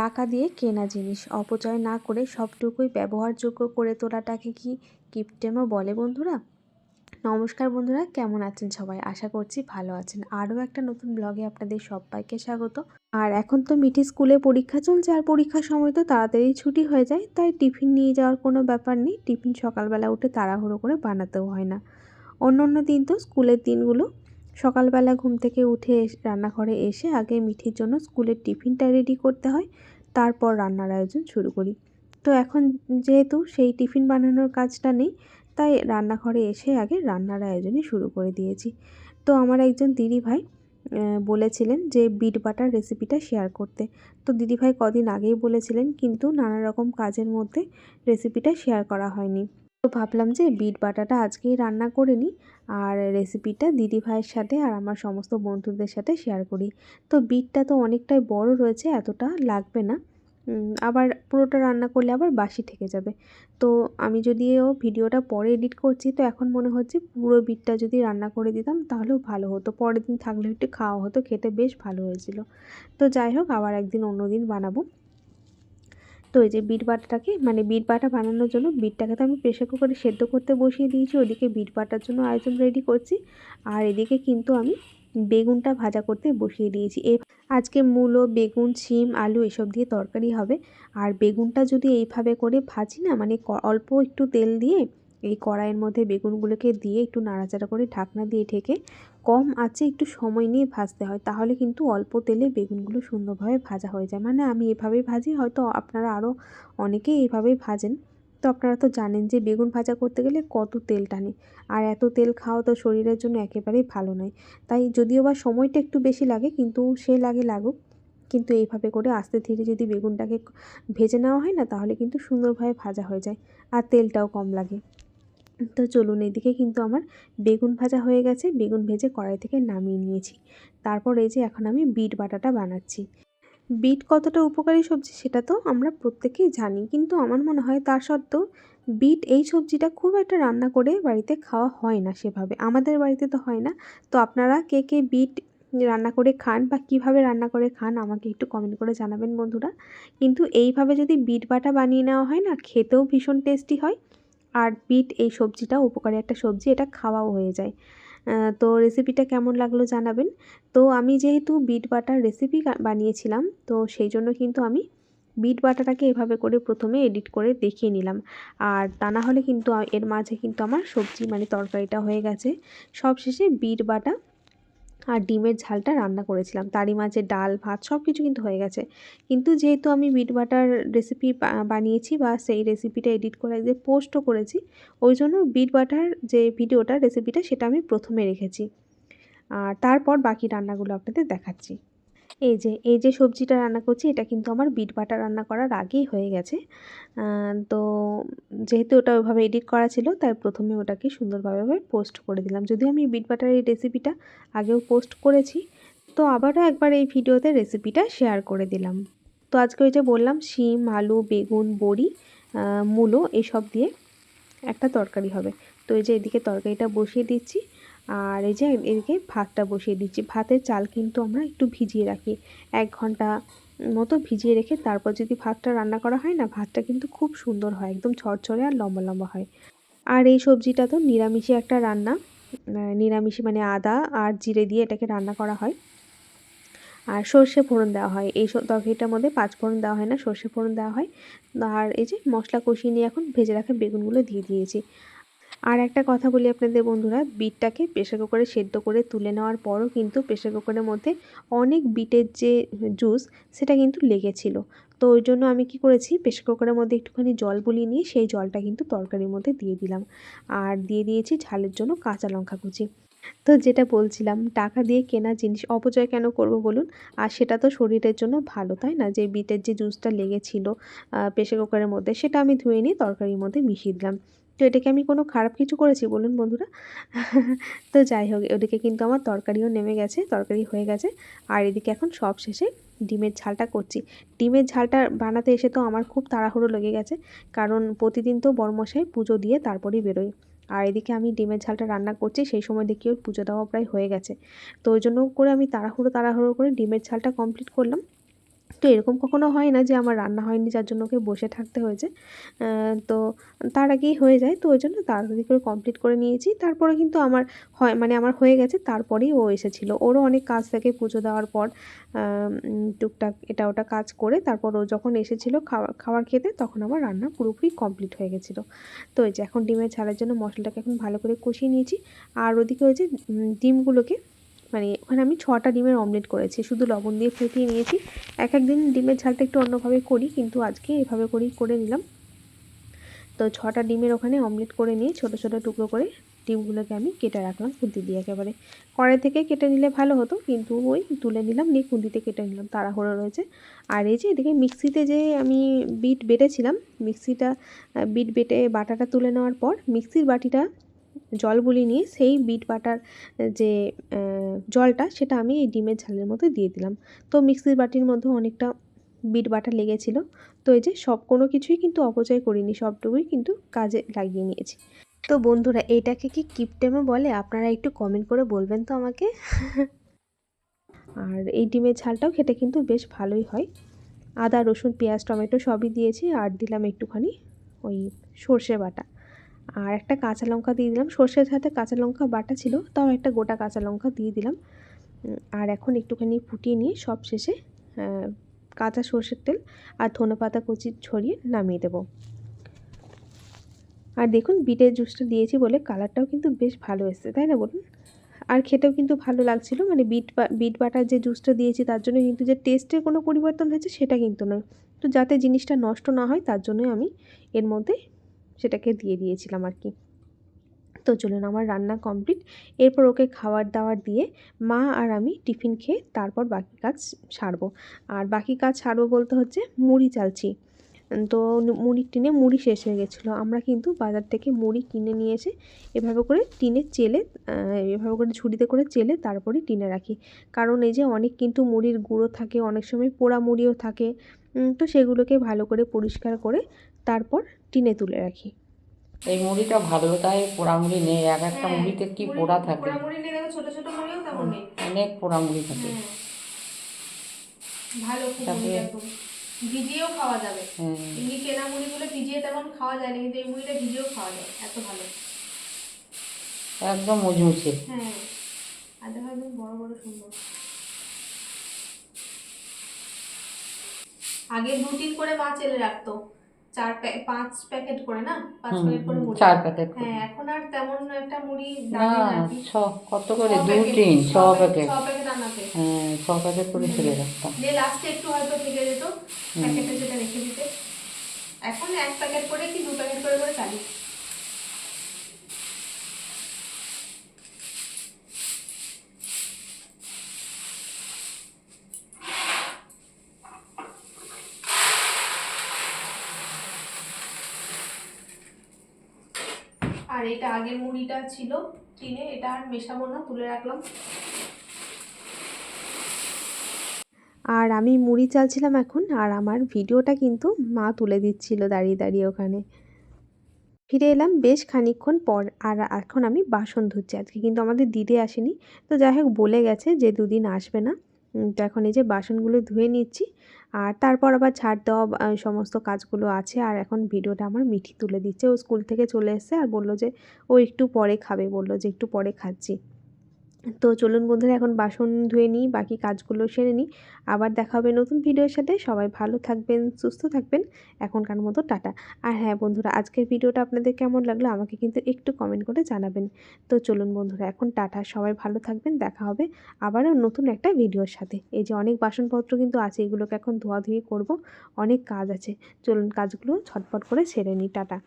টাকা দিয়ে কেনা জিনিস। অপচয় না করে সবটুকুই ব্যবহারযোগ্য করে তোলাটাকে কি কিপটেমো বলে বন্ধুরা? নমস্কার বন্ধুরা, কেমন আছেন সবাই? আশা করছি ভালো আছেন। আরও একটা নতুন ব্লগে আপনাদের সবাইকে স্বাগত। আর এখন তো মিঠি স্কুলে পরীক্ষা চলছে, আর পরীক্ষার সময় তো তাড়াতাড়ি ছুটি হয়ে যায়, তাই টিফিন নিয়ে যাওয়ার কোনো ব্যাপার নেই। টিফিন সকালবেলা উঠে তাড়াহুড়ো করে বানাতেও হয় না। অন্য অন্য দিন তো স্কুলের দিনগুলো সকালবেলা ঘুম থেকে উঠে রান্নাঘরে এসে আগে মিঠির জন্য স্কুলের টিফিনটা রেডি করতে হয়, তারপর রান্নার আয়োজন শুরু করি। তো এখন যেহেতু সেই টিফিন বানানোর কাজটা নেই, তাই রান্নাঘরে এসে আগে রান্নার আয়োজনই শুরু করে দিয়েছি। তো আমার একজন দিদি ভাই বলেছিলেন যে বিট বাটার রেসিপিটা শেয়ার করতে। তো দিদিভাই কদিন আগেই বলেছিলেন, কিন্তু নানা রকম কাজের মধ্যে রেসিপিটা শেয়ার করা হয়নি। তো ভাবলাম যে বিট বাটাটা আজকেই রান্না করে নিই আর রেসিপিটা দিদি ভাইয়ের সাথে আর আমার সমস্ত বন্ধুদের সাথে শেয়ার করি। তো বিটটা তো অনেকটাই বড় রয়েছে, এতটা লাগবে না। আবার পুরোটা রান্না করলে আবার বাসি থেকে যাবে। তো আমি যদিও ভিডিওটা পরে এডিট করছি, তো এখন মনে হচ্ছে পুরো বিটটা যদি রান্না করে দিতাম তাহলেও ভালো হতো। পরের দিন থাকলে একটু খাওয়া হতো, খেতে বেশ ভালো হয়েছিল। তো যাই হোক, আবার একদিন অন্য দিন বানাবো। তো এই যে বিট বাটাটাকে মানে বিট বাটা বানানোর জন্য বিটটাকে তো আমি প্রেশার কুকারে সেদ্ধ করতে বসিয়ে দিয়েছি, ওদিকে বিট বাটার জন্য আয়োজন রেডি করছি। আর এদিকে কিন্তু আমি বেগুনটা ভাজা করতে বসিয়ে দিয়েছি। এ আজকে মূলো, বেগুন, শিম, আলু এসব দিয়ে তরকারি হবে। আর বেগুনটা যদি এইভাবে করে ভাজি না মানে অল্প একটু তেল দিয়ে এই কড়াইয়ের মধ্যে বেগুনগুলোকে দিয়ে একটু নাড়াচাড়া করে ঢাকনা দিয়ে ঢেকে কম আছে একটু সময় নিয়ে ভাজতে হয়। তাহলে কিন্তু অল্প তেলে বেগুনগুলো সুন্দরভাবে ভাজা হয়ে যায়। মানে আমি এভাবেই ভাজি, হয়তো আপনারা আরও অনেকেই এইভাবেই ভাজেন। তো আপনারা তো জানেন যে বেগুন ভাজা করতে গেলে কত তেল টানে। আর এত তেল খাওয়া তো শরীরের জন্য একেবারেই ভালো নয়। তাই যদিও বা সময়টা একটু বেশি লাগে, কিন্তু সে লাগে লাগুক। কিন্তু এইভাবে করে আস্তে ধীরে যদি বেগুনটাকে ভেজে নেওয়া হয় না, তাহলে কিন্তু সুন্দরভাবে ভাজা হয়ে যায়। আর তেলটাও কম লাগে। তো চলুন এদিকে কিন্তু আমার বেগুন ভাজা হয়ে গেছে। বেগুন ভেজে কড়াই থেকে নামিয়ে নিয়েছি। তারপর এই যে এখন আমি বিট বাটাটা বানাচ্ছি। বিট কতটা উপকারী সবজি সেটা তো আমরা প্রত্যেকেই জানি। কিন্তু আমার মনে হয় তার সত্ত্বেও বিট এই সবজিটা খুব একটা রান্না করে বাড়িতে খাওয়া হয় না সেভাবে। আমাদের বাড়িতে তো হয় না। তো আপনারা কে কে বিট রান্না করে খান বা কীভাবে রান্না করে খান আমাকে একটু কমেন্ট করে জানাবেন বন্ধুরা। কিন্তু এইভাবে যদি বিট বাটা বানিয়ে নেওয়া হয় না, খেতেও ভীষণ টেস্টি হয়। আর বিট এই সবজিটা উপকারী একটা সবজি, এটা খাওয়াও হয়ে যায়। তো রেসিপিটা কেমন লাগল জানাবেন। তো আমি যেহেতু বিট বাটার রেসিপি বানিয়েছিলাম, তো সেই জন্য কিন্তু আমি বিট বাটাটাকে এভাবে করে প্রথমে এডিট করে দেখিয়ে নিলাম। আর তা না হলে কিন্তু এর মাঝে কিন্তু আমার সবজি মানে তরকারিটা হয়ে গেছে। সবশেষে বিট বাটা আর ডিমের ঝালটা রান্না করেছিলাম। তারই মাঝে ডাল, ভাত সব কিছু কিন্তু হয়ে গেছে। কিন্তু যেহেতু আমি বিট বাটার রেসিপি বানিয়েছি বা সেই রেসিপিটা এডিট করে যে পোস্টও করেছি, ওই জন্য বিট বাটার যে ভিডিওটা রেসিপিটা সেটা আমি প্রথমে রেখেছি। আর তারপর বাকি রান্নাগুলো আপনাদের দেখাচ্ছি। এই যে এই যে সবজিটা রান্না করছি, এটা কিন্তু আমার বিট বাটা রান্না করার আগেই হয়ে গেছে। তো যেহেতু ওটা ওইভাবে এডিট করা ছিল, তাই প্রথমে ওটাকে সুন্দরভাবে পোস্ট করে দিলাম। যদিও আমি বিট বাটার এই রেসিপিটা আগেও পোস্ট করেছি, তো আবারও একবার এই ভিডিওতে রেসিপিটা শেয়ার করে দিলাম। তো আজকে ওই যে বললাম, শিম, আলু, বেগুন, বড়ি মূলো, এসব দিয়ে একটা তরকারি হবে। তো এই যে এদিকে তরকারিটা বসিয়ে দিচ্ছি। আর এই যে এদিকে ভাতটা বসিয়ে দিচ্ছি। ভাতের চাল কিন্তু আমরা একটু ভিজিয়ে রাখি। এক ঘণ্টা মতো ভিজিয়ে রেখে তারপর যদি ভাতটা রান্না করা হয় না, ভাতটা কিন্তু খুব সুন্দর হয়, একদম ছড়ছড়ে আর লম্বা লম্বা হয়। আর এই সবজিটা তো নিরামিষে একটা রান্না। নিরামিষি মানে আদা আর জিরে দিয়ে এটাকে রান্না করা হয়। আর সর্ষে ফোড়ন দেওয়া হয়। এই তরকারিটার মধ্যে পাঁচ ফোড়ন দেওয়া হয় না, সর্ষে ফোড়ন দেওয়া হয়। আর এই যে মশলা কষিয়ে নিয়ে এখন ভেজে রাখা বেগুনগুলো দিয়ে দিয়েছি। আর একটা কথা বলি আপনাদের বন্ধুরা, বিটটাকে প্রেশার কুকারে সেদ্ধ করে তুলে নেওয়ার পরও কিন্তু প্রেশার কুকারের মধ্যে অনেক বিটের যে জুস, সেটা কিন্তু লেগেছিল। তো ওই জন্য আমি কি করেছি প্রেশার কুকারের মধ্যে একটুখানি জল বুলিয়ে নিয়ে সেই জলটা কিন্তু তরকারির মধ্যে দিয়ে দিলাম। আর দিয়ে দিয়েছি ঝালের জন্য কাঁচা লঙ্কা কুচি। তো যেটা বলছিলাম, টাকা দিয়ে কেনা জিনিস অপচয় কেন করব বলুন? আর সেটা তো শরীরের জন্য ভালো, তাই না? যে বিটের যে জুসটা লেগেছিল প্রেশার কুকারের মধ্যে, সেটা আমি ধুয়ে নিয়ে তরকারির মধ্যে মিশিয়ে দিলাম। তো এটাকে আমি কোনো খারাপ কিছু করেছি বলুন বন্ধুরা? তো যাই হোক, ওদিকে কিন্তু আমার তরকারিও নেমে গেছে, তরকারি হয়ে গেছে। আর এদিকে এখন সব শেষে ডিমের ঝালটা করছি। ডিমের ঝালটা বানাতে এসে তো আমার খুব তাড়াহুড়ো লেগে গেছে, কারণ প্রতিদিন তো বর্মশাই পুজো দিয়ে তারপরেই বেরোই। আর এদিকে আমি ডিমের ঝালটা রান্না করছি, সেই সময় দেখি ওর পুজো দেওয়া প্রায় হয়ে গেছে। তো ওই জন্য করে আমি তাড়াহুড়ো তাড়াহুড়ো করে ডিমের ঝালটা কমপ্লিট করলাম। তো এরকম কখনো হয় না যে আমার রান্না হয়নি, যার জন্য ওকে বসে থাকতে হয়েছে। তো তার আগেই হয়ে যায়, তো ওই জন্য তাড়াতাড়ি করে কমপ্লিট করে নিয়েছি। তারপরে কিন্তু আমার হয় মানে আমার হয়ে গেছে, তারপরেই ও এসেছিল। ওরও অনেক কাজ থাকে পুজো দেওয়ার পর টুকটাক এটা ওটা কাজ করে তারপর ও যখন এসেছিল খাওয়া, খাবার খেতে, তখন আমার রান্না পুরোপুরি কমপ্লিট হয়ে গেছিল। তো এই যে এখন ডিমের ছাড়ার জন্য মশলাটাকে এখন ভালো করে কষিয়ে নিয়েছি। আর ওদিকে ওই যে ডিমগুলোকে মানে ওখানে আমি ছটা ডিমের অমলেট করেছি, শুধু লবণ দিয়ে ফেটিয়ে নিয়েছি। এক এক দিন ডিমের ঝালটা একটু অন্যভাবে করি, কিন্তু আজকে এভাবে করেই করে নিলাম। তো ছটা ডিমের ওখানে অমলেট করে নিয়ে ছোটো ছোটো টুকরো করে ডিমগুলোকে আমি কেটে রাখলাম খুন্তি দিয়ে একেবারে। কড়াই থেকে কেটে নিলে ভালো হতো, কিন্তু ওই তুলে নিলাম, নিয়ে খুন্তিতে কেটে নিলাম, তাড়াহুড়ো রয়েছে। আর এই যে এদিকে মিক্সিতে যে আমি বিট বেটেছিলাম, মিক্সিটা বিট বেটে বাটাটা তুলে নেওয়ার পর মিক্সির বাটিটা জল বুলিয়ে নিয়ে সেই বিট বাটার যে জলটা সেটা আমি এই ডিমের ঝালের মধ্যে দিয়ে দিলাম। তো মিক্সির বাটির মধ্যে অনেকটা বিট বাটা লেগেছিলো। তো এই যে সব, কোনো কিছুই কিন্তু অপচয় করিনি, সবটুকুই কিন্তু কাজে লাগিয়ে নিয়েছি। তো বন্ধুরা এইটাকে কি কিপটেমে বলে? আপনারা একটু কমেন্ট করে বলবেন তো আমাকে। আর এই ডিমের ঝালটাও খেতে কিন্তু বেশ ভালোই হয়। আদা, রসুন, পেঁয়াজ, টমেটো সবই দিয়েছি, আর দিলাম একটুখানি ওই সর্ষে বাটা। আর একটা কাঁচা লঙ্কা দিয়ে দিলাম। সর্ষের সাথে কাঁচা লঙ্কা বাটা ছিল, তাও একটা গোটা কাঁচা লঙ্কা দিয়ে দিলাম। আর এখন একটুখানি ফুটিয়ে নিয়ে সব শেষে কাঁচা সর্ষের তেল আর ধনে পাতা কুচি ছড়িয়ে নামিয়ে দেবো। আর দেখুন, বিটের জুসটা দিয়েছি বলে কালারটাও কিন্তু বেশ ভালো এসছে, তাই না বলুন? আর খেতেও কিন্তু ভালো লাগছিল মানে বিট বিট বাটার যে জুসটা দিয়েছি তার জন্য কিন্তু যে টেস্টের কোনো পরিবর্তন হয়েছে সেটা কিন্তু নয়। তো যাতে জিনিসটা নষ্ট না হয়, তার জন্যই আমি এর মধ্যে সেটাকে দিয়ে দিয়েছিলাম আর কি। তো চলুন আমার রান্না কমপ্লিট। এরপর ওকে খাবার দাবার দিয়ে মা আর আমি টিফিন খেয়ে তারপর বাকি কাজ সারবো। আর বাকি কাজ সারবো বলতে হচ্ছে মুড়ি চালছি। তো মুড়ি টিনে মুড়ি শেষ হয়ে গেছিল। আমরা কিন্তু বাজার থেকে মুড়ি কিনে নিয়ে এসে এভাবে করে টিনে চেলে এভাবে করে ঝুড়িতে করে চেলে তারপরে টিনে রাখি। কারণ এই যে অনেক কিন্তু মুড়ির গুঁড়ো থাকে, অনেক সময় পোড়া মুড়িও থাকে। তো সেগুলোকে ভালো করে পরিষ্কার করে তারপর টিনে তুলে রাখি। এই মুড়িটা ভালো তাই পোড়া মুড়ি নেই এক একটা হ্যাঁ, মুড়িতে কি পোড়া থাকে? ছোট ছোট মুড়িও তেমন নেই। অনেক পোড়া মুড়ি থাকে। হ্যাঁ। ভালো ভিজিয়েও খাওয়া যাবে। হ্যাঁ এমনি কেনা মুড়িগুলো ভিজিয়ে তেমন খাওয়া যায় না কিন্তু এই মুড়িটা ভিজিয়েও খাওয়া যায় এত ভালো। একদম মুচমুচে। হ্যাঁ আর দেখো একদম বড় বড় সুন্দর। আগে দু তিন করে মা চেলে রাখতো। চার পাঁচ প্যাকেট করে না? পাঁচ প্যাকেট করে মুড়ি। চার প্যাকেট হ্যাঁ এখন আর তেমন একটা মুড়ি না ছ কত করে? দু তিন ছ প্যাকেট ছ প্যাকেট আনাতে হ্যাঁ ছ প্যাকেট করে ছেড়ে রাখতাম। দিয়ে লাস্টে একটু হয়তো থেকে যেত। প্যাকেটে যেটা রেখে দিতে। এখন এক প্যাকেট করে কি দু প্যাকেট করে করে চালি আর এটা আগের মুড়িটা ছিল টিনে, এটা আর মেশাবো না, তুলে রাখলাম। আর আমি মুড়ি চালছিলাম এখন, আর আমার ভিডিওটা কিন্তু মা তুলে দিচ্ছিল দাঁড়িয়ে দাঁড়িয়ে ওখানে। ফিরে এলাম বেশ খানিকক্ষণ পর, আর এখন আমি বাসন ধুচ্ছি। আজকে কিন্তু আমাদের দিদি আসেনি, তো যাই হোক বলে গেছে যে দুদিন আসবে না। তো এখন এই যে বাসনগুলো ধুয়ে নিচ্ছি আর তারপর আবার ছাড় দেওয়া সমস্ত কাজগুলো আছে। আর এখন ভিডিওটা আমার মিঠি তুলে দিচ্ছে। ও স্কুল থেকে চলে এসছে আর বলল যে ও একটু পরে খাবে। বলল যে একটু পরে খাচ্ছি। তো চলুন বন্ধুরা, এখন বাসন ধুয়ে নিই, বাকি কাজগুলো সেরে নিই। আবার দেখা হবে নতুন ভিডিওর সাথে। সবাই ভালো থাকবেন, সুস্থ থাকবেন। এখনকার মতো টাটা। আর হ্যাঁ বন্ধুরা, আজকের ভিডিওটা আপনাদের কেমন লাগল আমাকে কিন্তু একটু কমেন্ট করে জানাবেন। তো চলুন বন্ধুরা, এখন টাটা। সবাই ভালো থাকবেন, দেখা হবে আবারও নতুন একটা ভিডিওর সাথে। এই যে অনেক বাসনপত্র কিন্তু আছে, এগুলোকে এখন ধোয়াধুয়ি করব, অনেক কাজ আছে। চলুন কাজগুলো ছটপট করে সেরে নিই। টাটা।